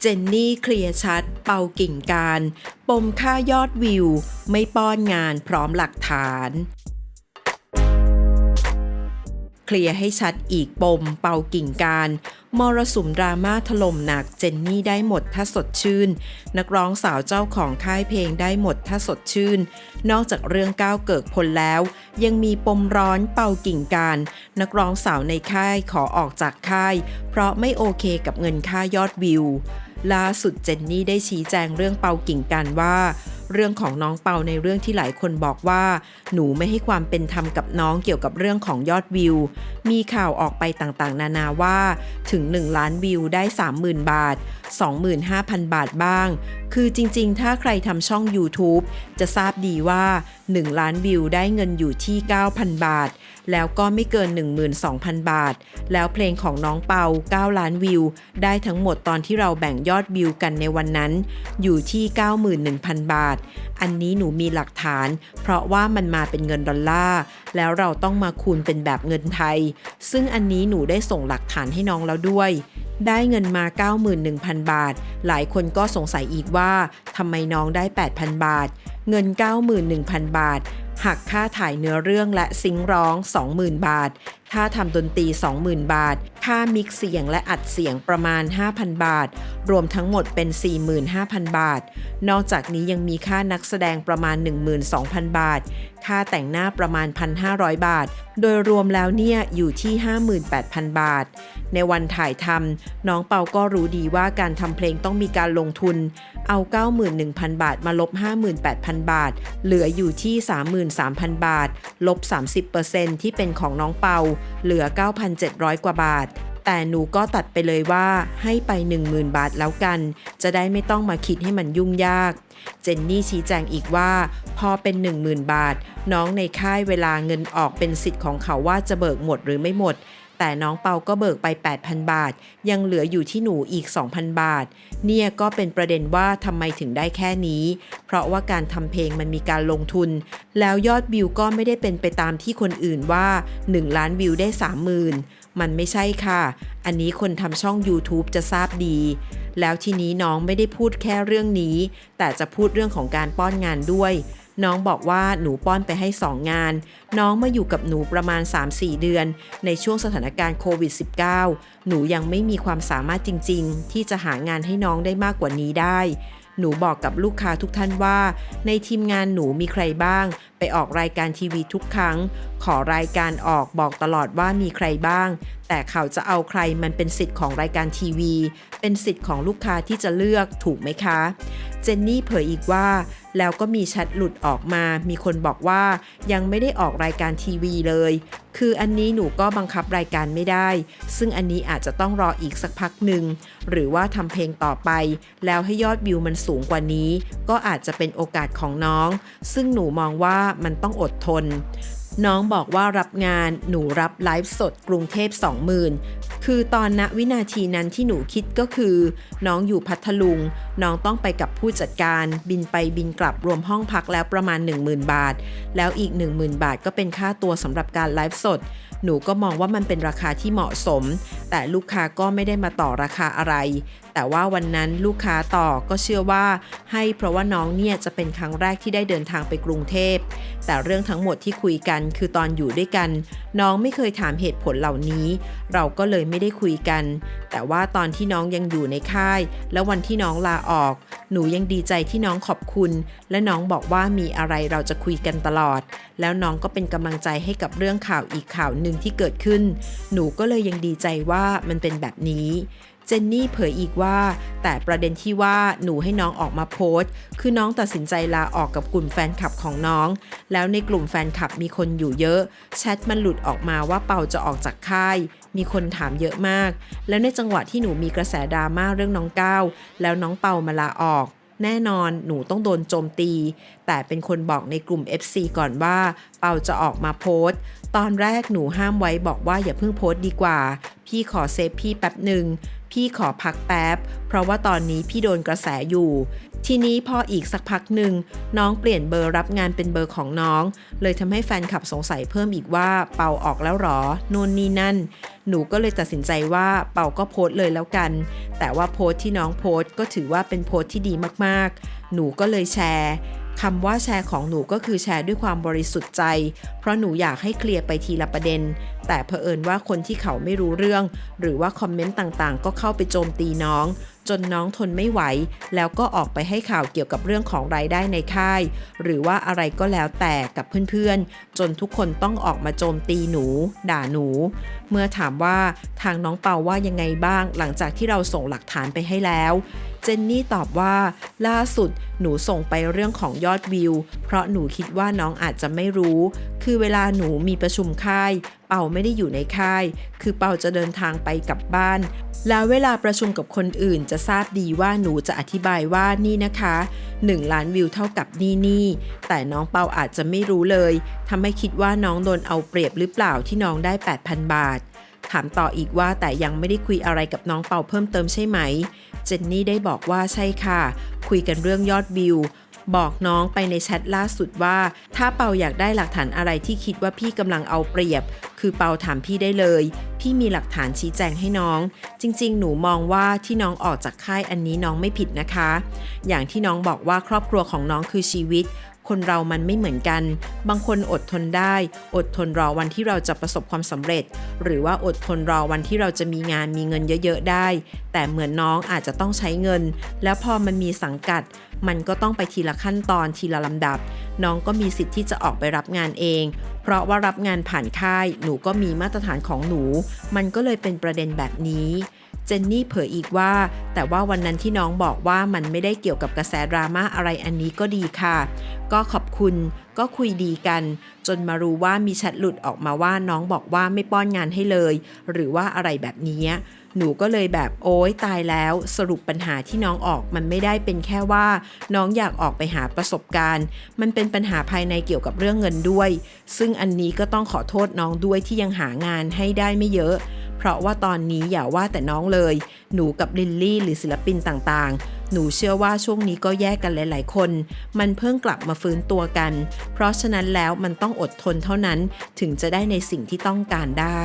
เจนนี่เคลียร์ชัด เป่ากิ่งการ ปมค่ายอดวิว ไม่ป้อนงานพร้อมหลักฐาน เคลียร์ให้ชัดอีกปม เป่ากิ่งการ มรสุมดราม่าถล่มหนักเจนนี่ได้หมดถ้าสดชื่น นักร้องสาวเจ้าของค่ายเพลงได้หมดถ้าสดชื่น นอกจากเรื่องก้าวเกิกพลแล้ว ยังมีปมร้อนเป่ากิ่งการ นักร้องสาวในค่ายขอออกจากค่าย เพราะไม่โอเคกับเงินค่ายอดวิว ล่าสุดเจนนี่ได้ชี้แจงเรื่องเปากิ่งการว่า เรื่องของน้องเปาในเรื่องที่หลายคนบอกว่า หนูไม่ให้ความเป็นธรรมกับน้องเกี่ยวกับเรื่องของยอดวิว มีข่าวออกไปต่างๆ นานาว่า ถึง 1 ล้านวิวได้ 30,000 บาท 25,000 บาทบ้าง คือจริงๆ ถ้าใครทำช่อง YouTube จะทราบดีว่า 1 ล้านวิวได้เงินอยู่ที่ 9,000 บาท แล้วก็ไม่เกิน 12,000 บาท แล้วเพลงของน้องเปา 9 ล้านวิว ได้ทั้งหมดตอนที่เราแบ่งยอดวิวกันในวันนั้น อยู่ที่ 91,000 บาท อันนี้หนูมีหลักฐาน เพราะว่ามันมาเป็นเงินดอลลาร์ แล้วเราต้องมาคูณเป็นแบบเงินไทย ซึ่งอันนี้หนูได้ส่งหลักฐานให้น้องแล้วด้วยได้เงินมา 91,000 บาท หลายคนก็สงสัยอีกว่าทำไมน้องได้ 8,000 บาท เงิน 91,000 บาท หักค่าถ่ายเนื้อเรื่องและซิงร้อง 20,000 บาทค่าทำดนตรี 20,000 บาท ค่ามิกซ์เสียงและอัดเสียงประมาณ 5,000 บาท รวมทั้งหมดเป็น 45,000 บาท นอกจากนี้ยังมีค่านักแสดงประมาณ 12,000 บาท ค่าแต่งหน้าประมาณ 1,500 บาท โดยรวมแล้วเนี่ยอยู่ที่ 58,000 บาท ในวันถ่ายทำน้องเปาก็รู้ดีว่าการทำเพลงต้องมีการลงทุน เอา 91,000 บาทมาลบ 58,000 บาท เหลืออยู่ที่ 33,000 บาท ลบ 30%ที่เป็นของน้องเปาเหลือ 9,700 กว่าบาท แต่หนูก็ตัดไปเลยว่าให้ไป 10,000 บาทแล้วกัน จะได้ไม่ต้องมาคิดให้มันยุ่งยาก เจนนี่ชี้แจงอีกว่า พอเป็น 10,000 บาท น้องในค่ายเวลาเงินออกเป็นสิทธิ์ของเขาว่าจะเบิกหมดหรือไม่หมด แต่น้องเปาก็เบิกไป 8,000 บาท ยังเหลืออยู่ที่หนูอีก 2,000 บาท เนี่ยก็เป็นประเด็นว่าทำไมถึงได้แค่นี้ เพราะว่าการทำเพลงมันมีการลงทุน แล้วยอดวิวก็ไม่ได้เป็นไปตามที่คนอื่นว่า 1 ล้านวิวได้ 30,000 มันไม่ใช่ค่ะ อันนี้คนทำช่อง YouTube จะทราบดี แล้วทีนี้น้องไม่ได้พูดแค่เรื่องนี้ แต่จะพูดเรื่องของการป้อนงานด้วย น้องบอกว่าหนูป้อนไปให้ 2 งาน น้องมาอยู่กับหนูประมาณ 3-4 เดือน ในช่วงสถานการณ์โควิด -19 หนูยังไม่มีความสามารถจริง ๆ ที่จะหางานให้น้องได้มากกว่านี้ได้ หนูบอกกับลูกค้าทุกท่านว่า ในทีมงานหนูมีใครบ้าง ไปออกรายการทีวีทุกครั้ง ขอรายการออกบอกตลอดว่ามีใครบ้าง แต่เขาจะเอาใครมันเป็นสิทธิ์ของรายการทีวี เป็นสิทธิ์ของลูกค้าที่จะเลือกถูกไหมคะ เจนนี่เผยอีกว่า แล้วก็มีแชทหลุดออกมา มีคนบอกว่ายังไม่ได้ออกรายการทีวีเลย คืออันนี้หนูก็บังคับรายการไม่ได้ ซึ่งอันนี้อาจจะต้องรออีกสักพักหนึ่ง หรือว่าทำเพลงต่อไป แล้วให้ยอดวิวมันสูงกว่านี้ ก็อาจจะเป็นโอกาสของน้อง ซึ่งหนูมองว่ามันต้องอดทน น้องบอกว่ารับงานหนูรับไลฟ์สดกรุงเทพ20,000 คือตอนณวินาทีนั้นที่หนูคิดก็คือ น้องอยู่พัทลุง น้องต้องไปกับผู้จัดการ บินไปบินกลับรวมห้องพักแล้วประมาณ 10,000 บาท แล้วอีก 10,000 บาทก็เป็นค่าตัวสำหรับการไลฟ์สด หนูก็มองว่ามันเป็นราคาที่เหมาะสม แต่ลูกค้าก็ไม่ได้มาต่อราคาอะไรแต่ว่าวันนั้นลูกค้าต่อก็เชื่อว่า ให้เพราะว่าน้องเนี่ยจะเป็นครั้งแรกที่ได้เดินทางไปกรุงเทพ แต่เรื่องทั้งหมดที่คุยกันคือตอนอยู่ด้วยกัน น้องไม่เคยถามเหตุผลเหล่านี้ เราก็เลยไม่ได้คุยกัน แต่ว่าตอนที่น้องยังอยู่ในค่าย แล้ววันที่น้องลาออก หนูยังดีใจที่น้องขอบคุณ และน้องบอกว่ามีอะไรเราจะคุยกันตลอด แล้วน้องก็เป็นกำลังใจให้กับเรื่องข่าวอีกข่าวหนึ่งที่เกิดขึ้น หนูก็เลยยังดีใจว่ามันเป็นแบบนี้ เจนนี่เผยอีกว่า แต่ประเด็นที่ว่าหนูให้น้องออกมาโพสต์ คือน้องตัดสินใจลาออกกับกลุ่มแฟนคลับของน้อง แล้วในกลุ่มแฟนคลับมีคนอยู่เยอะ แชทมันหลุดออกมาว่าเปาจะออกจากค่าย มีคนถามเยอะมาก แล้วในจังหวะที่หนูมีกระแสดราม่าเรื่องน้องก้าวแล้วน้องเปามาลาออกแน่นอนหนูต้องโดนโจมตี แต่เป็นคนบอกในกลุ่ม FC ก่อนว่า เปาจะออกมาโพสต์ ตอนแรกหนูห้ามไว้บอกว่าอย่าเพิ่งโพสต์ดีกว่า พี่ขอเซฟพี่แป๊บหนึ่ง พี่ขอพักแป๊บ เพราะว่าตอนนี้พี่โดนกระแสอยู่ ทีนี้พออีกสักพักหนึ่งน้องเปลี่ยนเบอร์รับงานเป็นเบอร์ของน้อง เลยทำให้แฟนคลับสงสัยเพิ่มอีกว่าเป่าออกแล้วหรอโน่นนี่นั่น หนูก็เลยตัดสินใจว่าเป่าก็โพสต์เลยแล้วกัน แต่ว่าโพสต์ที่น้องโพสต์ก็ถือว่าเป็นโพสต์ที่ดีมากๆ หนูก็เลยแชร์ คำว่าแชร์ของหนูก็คือแชร์ด้วยความบริสุทธิ์ใจ เพราะหนูอยากให้เคลียร์ไปทีละประเด็น แต่เผอิญว่าคนที่เขาไม่รู้เรื่อง หรือว่าคอมเมนต์ต่างๆ ก็เข้าไปโจมตีน้อง จนน้องทนไม่ไหว แล้วก็ออกไปให้ข่าวเกี่ยวกับเรื่องของรายได้ในค่าย หรือว่าอะไรก็แล้วแต่กับเพื่อนๆ จนทุกคนต้องออกมาโจมตีหนู ด่าหนู เมื่อถามว่าทางน้องเปาว่ายังไงบ้าง หลังจากที่เราส่งหลักฐานไปให้แล้วเจนนี่ตอบว่า ล่าสุดหนูส่งไปเรื่องของยอดวิว เพราะหนูคิดว่าน้องอาจจะไม่รู้ คือเวลาหนูมีประชุมค่าย เปาไม่ได้อยู่ในค่าย คือเปาจะเดินทางไปกลับบ้าน แล้วเวลาประชุมกับคนอื่นจะทราบดีว่าหนูจะอธิบายว่านี่นะคะ 1 ล้านวิวเท่ากับนี่นี่ แต่น้องเปาอาจจะไม่รู้เลยทำให้คิดว่าน้องโดนเอาเปรียบหรือเปล่าที่น้องได้ 8,000 บาทถามต่ออีกว่าแต่ยังไม่ได้คุยอะไรกับน้องเปาเพิ่มเติมใช่ไหมเจนนี่ได้บอกว่าใช่ค่ะ คุยกันเรื่องยอดวิว บอกน้องไปในแชทล่าสุดว่า ถ้าเปาอยากได้หลักฐานอะไรที่คิดว่าพี่กำลังเอาเปรียบ คือเปาถามพี่ได้เลย พี่มีหลักฐานชี้แจงให้น้อง จริง ๆ หนูมองว่าที่น้องออกจากค่ายอันนี้น้องไม่ผิดนะคะ อย่างที่น้องบอกว่าครอบครัวของน้องคือชีวิต คนเรามันไม่เหมือนกัน บางคนอดทนได้ อดทนรอวันที่เราจะประสบความสำเร็จ หรือว่าอดทนรอวันที่เราจะมีงานมีเงินเยอะๆได้ แต่เหมือนน้องอาจจะต้องใช้เงิน แล้วพอมันมีสังกัด มันก็ต้องไปทีละขั้นตอนทีละลำดับ น้องก็มีสิทธิ์ที่จะออกไปรับงานเอง เพราะว่ารับงานผ่านค่าย หนูก็มีมาตรฐานของหนู มันก็เลยเป็นประเด็นแบบนี้ เจนนี่เผยอีกว่า แต่ว่าวันนั้นที่น้องบอกว่ามันไม่ได้เกี่ยวกับกระแสดราม่าอะไรอันนี้ก็ดีค่ะ ก็ขอบคุณก็คุยดีกัน จนมารู้ว่ามีแชทหลุดออกมาว่าน้องบอกว่าไม่ป้อนงานให้เลย หรือว่าอะไรแบบนี้ หนูก็เลยแบบโอ๊ยตายแล้วสรุปปัญหาที่น้องออกมันไม่ได้เป็นแค่ว่า น้องอยากออกไปหาประสบการณ์ มันเป็นปัญหาภายในเกี่ยวกับเรื่องเงินด้วย ซึ่งอันนี้ก็ต้องขอโทษน้องด้วยที่ยังหางานให้ได้ไม่เยอะ เพราะว่าตอนนี้อย่าว่าแต่น้องเลย หนูกับลิลลี่หรือศิลปินต่างๆ หนูเชื่อว่าช่วงนี้ก็แยกกันหลาย ๆ คน มันเพิ่งกลับมาฟื้นตัวกัน เพราะฉะนั้นแล้วมันต้องอดทนเท่านั้นถึงจะได้ในสิ่งที่ต้องการได้